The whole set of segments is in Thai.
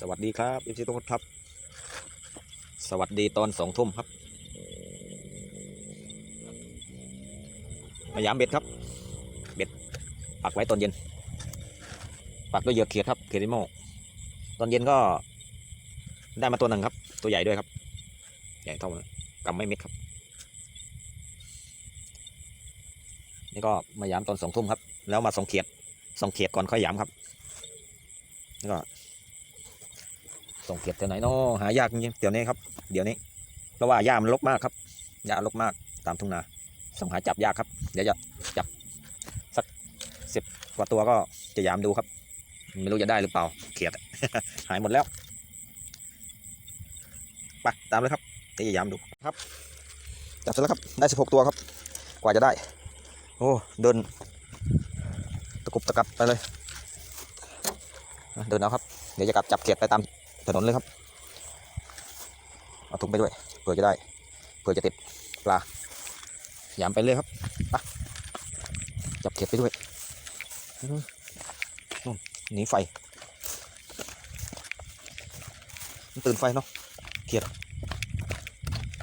สวัสดีครับเอฟซีทุกคนครับ สวัสดีตอนสองทุ่มครับมายามเบ็ดครับ เบ็ดปักไว้ตอนเย็น ปักด้วยเหยื่อเขียดครับเขียดลิโมตอนเย็นก็ได้มาตัวหนึ่งครับ ตัวใหญ่ด้วยครับ ใหญ่เท่ากำไม่เม็ดครับ นี่ก็มายามตอนสองทุ่มครับ แล้วมาส่องเขียดส่องเขียดก่อนค่อยยามครับนี่ก็ ส่งเขียดที่ไหนเนาะหายากจริงๆเดี๋ยวนี้ครับ เดี๋ยวนี้เพราะว่าหญ้ามันรกมากครับหญ้ารกมากตามทุ่งนาส่งหาจับยากครับ เดี๋ยวจะจับสักสิบกว่าตัวก็จะยามดูครับ ไม่รู้จะได้หรือเปล่าเขียดหายหมดแล้วไปตามเลยครับเดี๋ยวจะยามดูครับจับเสร็จแล้วครับได้สิบหกตัวครับ กว่าจะได้ โอ้เดินตะกุบตะกัดไปเลยเดินเอาครับ เดี๋ยวจะกลับจับเขียดไปตาม ถนนเลยครับ เอาถุงไปด้วยเผื่อจะได้เผื่อจะติดปลาหยามไปเลยครับไปจับเข็ดไปด้วยหนู่นหนีไฟมันตื่นไฟเนาะเขียด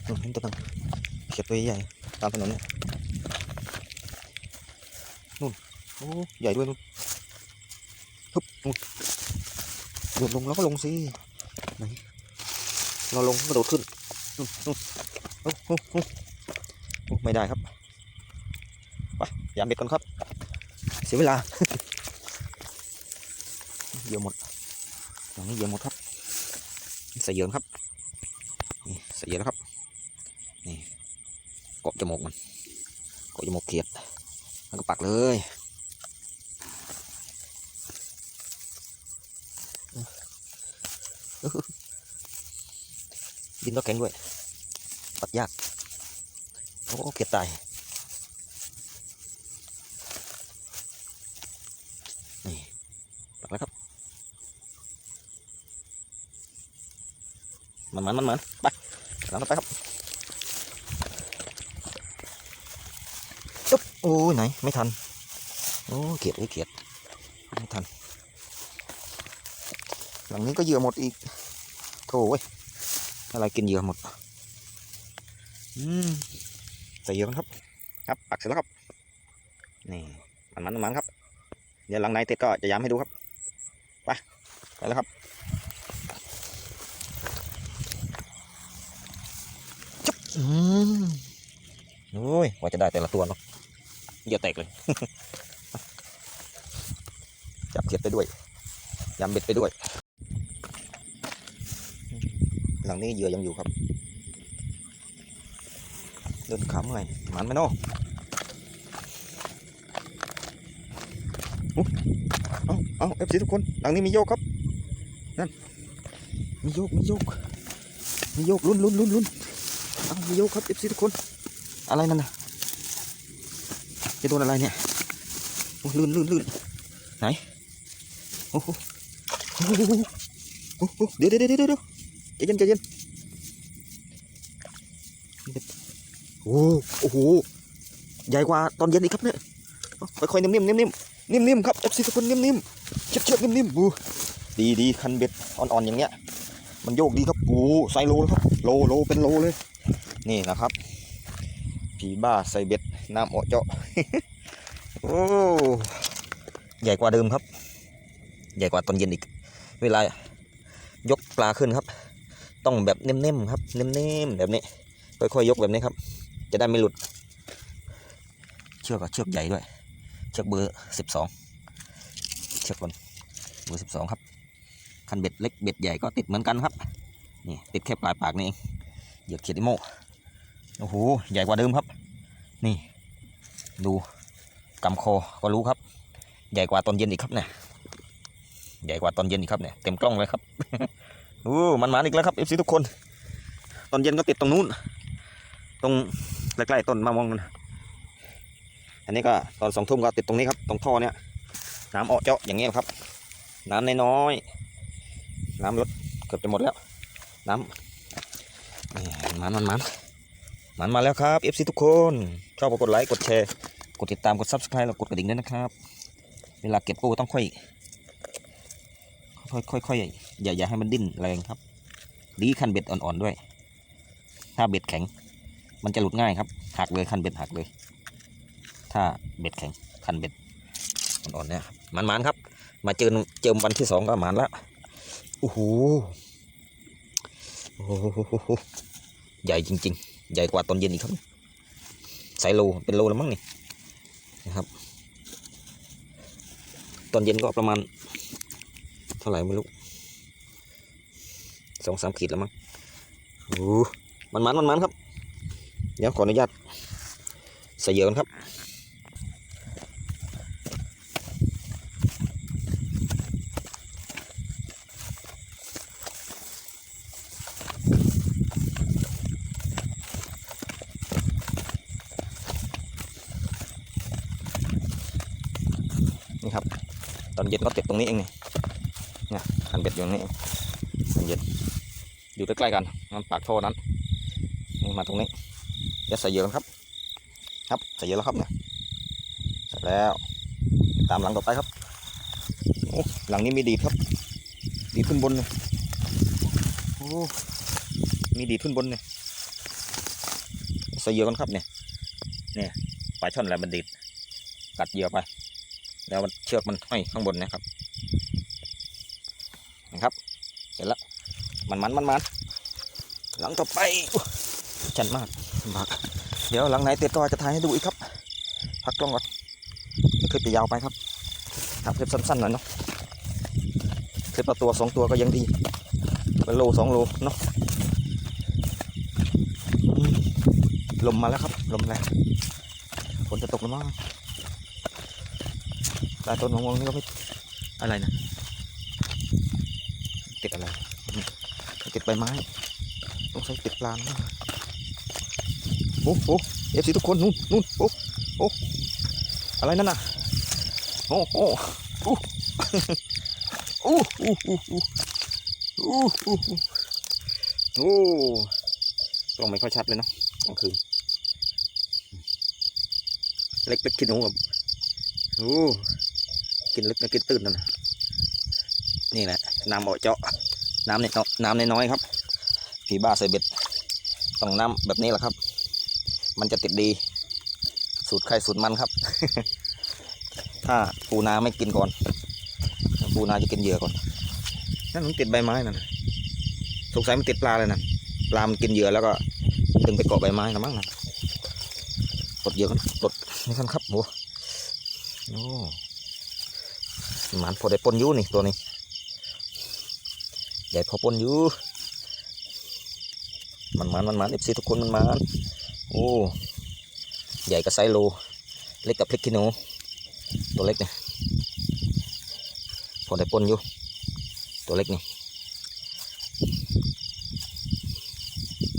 นู่นเห็นตัวนึงเขียดตัวใหญ่ตามถนนเนี่ยนู่นโอ้ใหญ่ด้วยนู่นฮึบนู่นโดดลงแล้วก็ลงสิ เราลงกระโดดขึ้นไม่ได้ครับไปยามเบ็ดก่อนครับ เสียเวลาเยื่อหมดอย่างนี้เยื่อหมดครับใส่เยื่อครับนี่ใส่เยื่อแล้วครับนี่เกาะจมูกมันเกาะจมูกเขียดแล้วก็ปักเลย ดินก็แข็งด้วย ปักยาก โอ้เกียดตาย นี่ ปักแล้วครับ มันมันมันมันไปหลังต่อไปครับจุ๊บโอ้ยไหน ไม่ทัน โอ้เกียดไอ้ยเกียด ไม่ทัน หลังนี้ก็เหยื่อหมดอีกโถ่เว้ย อะไรกินเหยื่อหมด อืมใส่เหยื่อกันครับ ครับ ปักเสร็จแล้วครับ นี่ มันมันมันครับ เดี๋ยวหลังไหนติดก็จะย้ำให้ดูครับ ไป ไปแล้วครับจุ๊บอืมโอ้ยกว่าจะได้แต่ละตัวเนาะเหยื่อแตกเลย จับเขียดไปด้วยยำเบ็ดไปด้วย หลังนี้เหยื่อยังอยู่ครับ เดินขำไงมันไหมเนาะเอาเอาเอฟซีทุกคนหลังนี้มีโยกครับนั่นมีโยกมีโยกมีโยกลุ้นลุ้นลุ้นลุ้นเอามีโยกครับเอฟซีทุกคน อะไรนั่นน่ะจะโดนอะไรเนี่ยโอ้ลื่นลื่นลื่นไหนโอ้โหโอ้โหโอ้โหเดี๋ยวเดี๋ยวเดี๋ยว เยวใจเย็นใจเย็นโอ้โห ใหญ่กว่าตอนเย็นอีกครับเนี่ยค่อยๆนิ่มๆนิ่มๆนิ่มๆครับเอฟซีทุกคนนิ่มๆเชือกๆนิ่มๆบูดีดีคันเบ็ดอ่อนๆอย่างเงี้ย มันโยกดีครับโอ้ใส่โลแล้วครับโลโลเป็นโลเลย นี่นะครับผีบ้าใส่เบ็ดน้ำออเจาะโอ้ใหญ่กว่าเดิมครับ ใหญ่กว่าตอนเย็นอีก เวลายกปลาขึ้นครับ ต้องแบบเนิ่มๆครับเนิ่มๆแบบนี้ค่อยๆยกแบบนี้ครับ จะได้ไม่หลุด เชือกก็เชือกใหญ่ด้วย เชือกเบอร์สิบสองเชือกบนเบอร์สิบสองครับคันเบ็ดเล็กเบ็ดใหญ่ก็ติดเหมือนกันครับนี่ติดแค่ปลายปากนี่เองเหยือกเขียดอิโมโอ้โหใหญ่กว่าเดิมครับ นี่ ดูกำคอก็รู้ครับ ใหญ่กว่าตอนเย็นอีกครับเนี่ยใหญ่กว่าตอนเย็นอีกครับเนี่ยเต็มกล้องเลยครับ อ้มันมาอีกแล้วครับเอฟซีทุกคน ตอนเย็นก็ติดตรงนู้น ตรงใกล้ๆต้นมะม่วงนั่นน่ะอันนี้ก็ตอนสองทุ่มก็ติดตรงนี้ครับ ตรงท่อเนี้ยน้ำออกเจาะอย่างเงี้ยครับ น้ำน้อยๆน้ำลดเกือบจะหมดแล้ว น้ำมันมันมันมันมาแล้วครับ FC ทุกคนชอบกดไลค์กดแชร์กดติดตามกด Subscribe แล้วกดกระดิ่งด้วยนะครับ เวลาเก็บปูต้องค่อยค่อยค่อยค่อยอย่าอย่าให้มันดิ้นแรงครับ ดีคันเบ็ดอ่อนๆด้วย ถ้าเบ็ดแข็ง มันจะหลุดง่ายครับหักเลยคันเบ็ดหักเลย ถ้าเบ็ดแข็งคันเบ็ดอ่อนๆเนี่ยครับมันครับ มาเจอเจอวันที่สองก็มานละโอ้โหโอ้โหใหญ่จริง ๆ ใหญ่กว่าตอนเย็นอีกครับไซโลเป็นโลแล้วมั้งนี่นะครับ ตอนเย็นก็ประมาณเท่าไหร่ไม่รู้ สองสามขีดแล้วมั้งโอ้มันมันมันมันครับ เดี๋ยวขออนุญาตใส่เหยื่อกันครับนี่ครับ ตอนเย็นก็ติดตรงนี้เองนี่เนี่ยคันเบ็ดอยู่นี้ เองตอนเย็นอยู่ใกล้ๆกันมันปากท่อนั้นนี่มาตรงนี้เดี๋ยวใส่เยือกครับ ครับใส่เยื่อแล้วครับเนี่ยใส่แล้ว ตามหลังต่อไปครับโอ้หลังนี้มีดีดครับ ดีดขึ้นบนเลยโอ้มีดีดขึ้นบนเนี่ยใส่เยื่อกันครับเนี่ยเนี่ยปลาช่อนอะไรมันดีดกัดเยื่อไป แล้วมันเชือกมันห้อยข้างบนนะครับเสร็จแล้ว มันมันมันมันหลังต่อไปชันมากลำบากเดี๋ยวหลังไหนเต็ดก็จะถ่ายให้ดูอีกครับ พักกล้องก่อนเดี๋ยวคลิปจะยาวไปครับทำคลิปสั้นๆหน่อยเนาะคลิปละตัวสองตัวก็ยังดีเป็นโลสองโลเนาะลมมาแล้วครับ ลมแรงฝนจะตกแล้วมั้งใต้ต้นมะม่วงนี่ก็ไม่อะไรนะติดอะไร ใบไม้ตรงใช้ติดปลานะโอ้โหเอฟซีทุกคนนู่นนู่นโอ้โอ้อะไรนั่นน่ะโอ้โอ้อู้อู้อู้อู้อู้อู้อ้โอ้กลองไม่ค่อยชัดเลยเนาะกลางคืนเล็กเป็ดขี้หนูแบบโอ้กินลึกกินตื้นนั่นนะนี่แหละน้ำบ่อเจาะ น้ำในน้ำน้อยๆครับ ผีบ้าใส่เบ็ดต้องน้ำแบบนี้แหละครับ มันจะติดดี สูตรใครสูตรมันครับ ถ้าปูนาไม่กินก่อน ปูนาจะกินเหยื่อก่อนนั่นมันติดใบไม้นั่นน่ะสงสัยมันติดปลาเลยนะปลามันกินเหยื่อแล้วก็ดึงไปเกาะใบไม้นะมั้งนะปลดเหยื่อกันปลดนี่กันครับโอ้โอ้หมันพอได้ปนยู่นี่ตัวนี้ ใหญ่พอปนอยู่ มันมันมันมันเอฟซีทุกคนมันมันโอ้ใหญ่กับไซโล เล็กกับพริกขี้หนูตัวเล็กเนี่ยพอได้ปนอยู่ ตัวเล็กนี่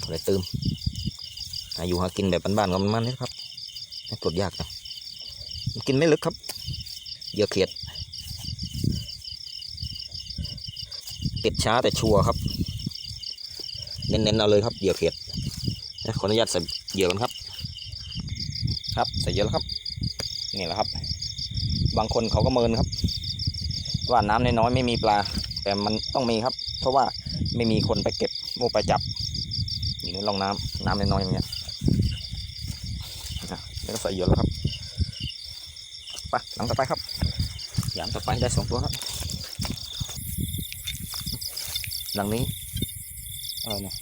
พอได้เติมหาอยู่หากินแบบบ้านๆก็มันมันนี่ครับไม่ปลดยากนะกินไม่ลึกครับเยื่อเขียด ติดช้าแต่ชัวร์ครับ เน้นๆเอาเลยครับเหยื่อเขียดขออนุญาตใส่เหยื่อกันครับ ครับใส่เยอะแล้วครับนี่แหละครับ บางคนเขาก็เมินครับ ว่าน้ำน้อยๆไม่มีปลา แต่มันต้องมีครับ เพราะว่าไม่มีคนไปเก็บโมไปจับอยู่ในร่องน้ำน้ำน้อยๆอย่างเงี้ยนะแล้วก็ใส่เยื่อแล้วครับไปหลังต่อไปครับยามต่อไปได้สองตัวครับ หลังนี้อะไรเนี่ย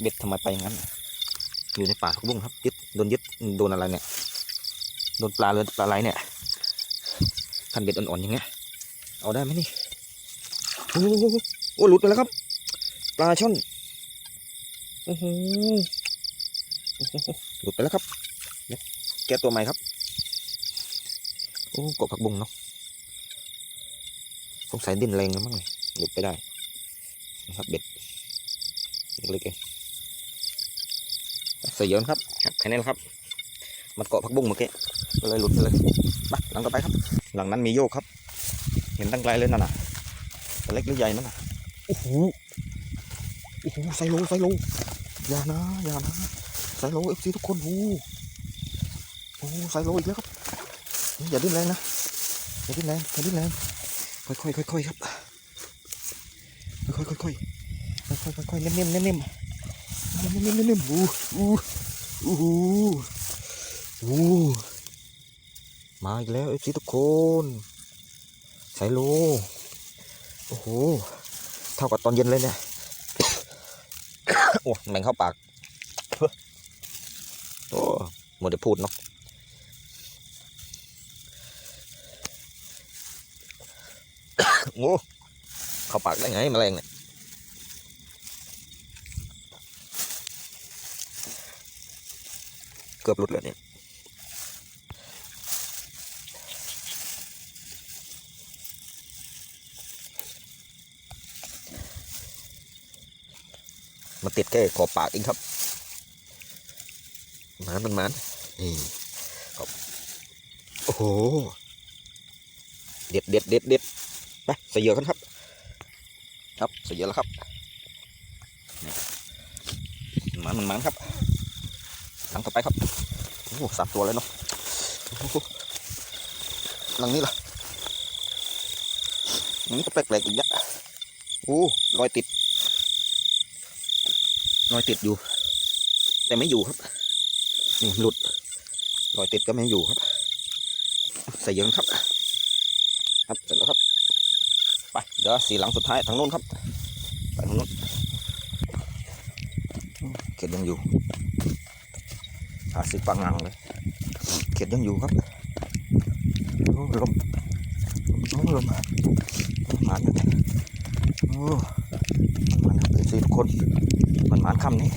เบ็ดทำไมไปงั้น อยู่ในป่าทุกบุ้งครับยึดโดนยึดโดนอะไรเนี่ยโดนปลาเลยปลาไหลเนี่ยคันเบ็ดอ่อนๆอย่างเงี้ยเอาได้ไหมนี่โอ้โหโอ้หลุดไปแล้วครับ ปลาช่อนโอ้โหหลุดไปแล้วครับแก้ตัวใหม่ครับโอ้กบผักบุ้งเนาะสงสัยดิ้นแรงมั้งเลยหลุดไปได้ นะครับเบ็ดเล็กๆเองใส่เยอะนครับครับแค่นี้ครับ มันเกาะผักบุ้งเมื่อกี้ก็เลยหลุดไปเลยไปหลังต่อไปครับ หลังนั้นมีโยกครับ เห็นตั้งไกลเลยนั่นน่ะเล็กหรือใหญ่นั่นน่ะโอ้โหโอ้โหไซโลไซโลอย่านะอย่านะไซโลเอฟซีทุกคนโอ้โหโอ้โหไซโลอีกแล้วครับอย่าดิ้นแรงนะอย่าดิ้นแรงอย่าดิ้นแรงค่อยๆค่อยๆครับ ค่อยๆค่อยๆค่อยๆค่อยๆนิ่มๆนิ่มๆนิ่มๆนิ่มๆอู้อู้อู้อู้มาอีกแล้วเอฟซีทุกคนใส่โลโอ้โหเท่ากับตอนเย็นเลยเนี่ยโอ้แมงเข้าปากโอ้หมดจะพูดเนาะโอ้ เข้าปากได้ไงแมลงเนี่ยเกือบหลุดแล้วเนี่ยมาติดแค่ขอบปากเองครับมันมันมันนี่ครับโอ้โห เด็ดเด็ดเด็ดเด็ดไปใส่เยื่อกันครับ ครับใส่เหยื่อแล้วครับมันมันมันครับหลังต่อไปครับโอ้โหสามตัวเลยเนาะหลังนี้ล่ะหลังนี้ก็แปลกๆอีกเยอะโอ้รอยติดรอยติดอยู่ แต่ไม่อยู่ครับนี่หลุดรอยติดก็ไม่อยู่ครับใส่เยอกันครับครับเสร็จแล้วครับ ไปเดี๋ยวสีหลังสุดท้ายทางโน้นครับไปทางโน้นเข็ดยังอยู่หาสิปังงังเลยเข็ดยังอยู่ครับโอ้ลมโอ้ลมหมานโอ้มันเป็นสีทุกคนมันหมานค่ำนี่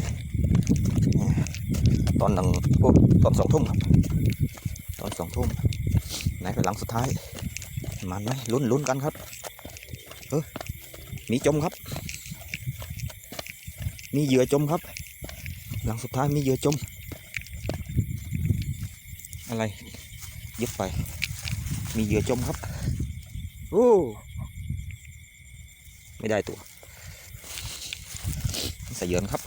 ตอนหนึ่งโอ้ตอนสองทุ่มครับ ตอนสองทุ่มไหนเป็นหลังสุดท้ายมันไหมลุ้นลุ้นกันครับ เออมีจมครับ มีเหยื่อจมครับ หลังสุดท้ายมีเหยื่อจม อะไรยึดไป มีเหยื่อจมครับโอ้ไม่ได้ตัวสเหยื่อนครับ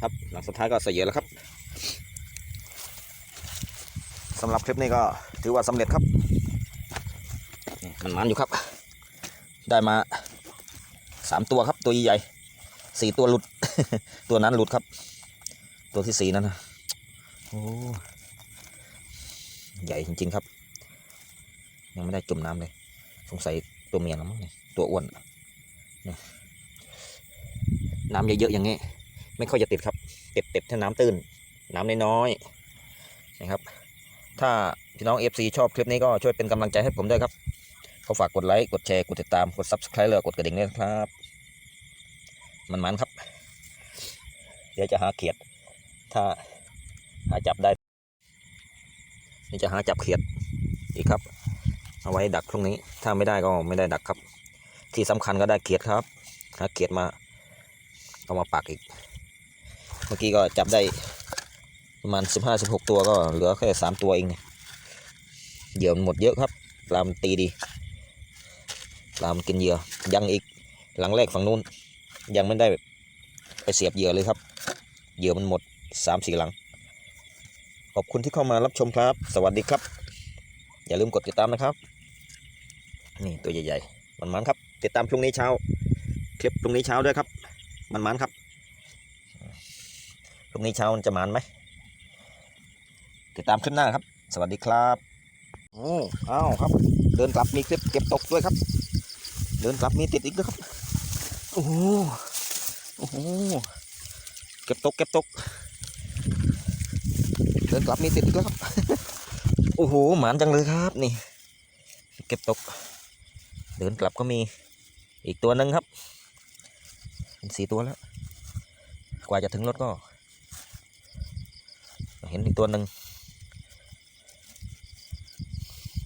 ครับหลังสุดท้ายก็สเหยื่อแล้วครับสำหรับคลิปนี้ก็ถือว่าสำเร็จครับนี่มันมันอยู่ครับ ได้มาสามตัวครับตัวใหญ่ๆสี่ตัวหลุด ตัวนั้นหลุดครับ ตัวที่สี่นั่นนะโอ้ใหญ่จริง ๆ ครับ ยังไม่ได้จุ่มน้ำเลย สงสัยตัวเมียนะมั้งตัวอ้วนนี่ยน้ำเยอะๆอย่างงี้ ไม่ค่อยจะติดครับติดติดถ้าน้ำตื้น น้ำน้อยๆนะครับ ถ้าพี่น้อง FC ชอบคลิปนี้ก็ช่วยเป็นกำลังใจให้ผมด้วยครับ ก็ฝากกดไลค์ กดแชร์ กดติดตาม กด subscribe แล้วกดกระดิ่งด้วยครับ มันมันครับ เดี๋ยวจะหาเขียด ถ้าหาจับได้ นี่จะหาจับเขียดอีกครับ เอาไว้ดักพรุ่งนี้ ถ้าไม่ได้ก็ไม่ได้ดักครับ ที่สำคัญก็ได้เขียดครับ หาเขียดมาเอามาปักอีก เมื่อกี้ก็จับได้ประมาณสิบห้าสิบหกตัวก็เหลือแค่สามตัวเองเนี่ยเหยื่อมันหมดเยอะครับ ปลามตีดี ปลามันกินเหยื่อยังอีกหลังแรกฝั่งนู้น ยังไม่ได้ไปเสียบเหยื่อเลยครับ เหยื่อมันหมดสามสี่หลัง ขอบคุณที่เข้ามารับชมครับ สวัสดีครับ อย่าลืมกดติดตามนะครับ นี่ตัวใหญ่ๆมันมันครับ ติดตามพรุ่งนี้เช้า คลิปพรุ่งนี้เช้าด้วยครับมันมันครับพรุ่งนี้เช้ามันจะมันไหมติดตามคลิปหน้าครับ สวัสดีครับอ้อ้าวครับ เดินกลับมีคลิปเก็บตกด้วยครับ ดินกลับมีติดอีกด้วครับ โอ้โหโอ้โหเก็บตกเก็บตก เดินกลับมีติดอีกแล้วครับ โอ้โหหมานจังเลยครับนี่ เก็บตก เดินกลับก็มีอีกตัวหนึ่งครับเป็นสี่ตัวแล้ว กว่าจะถึงรถก็ เห็นอีกตัวหนึ่ง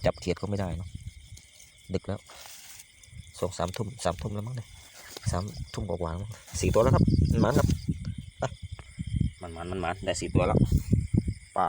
จับเขียดก็ไม่ได้เนอะดึกแล้ว สองสามทุ่มสามทุ่มแล้วมั้งเนี่ยสามทุ่มกว่าๆสี่ตัวแล้วครับมันมันครับมันมันมันมันได้สี่ตัวแล้วไป้า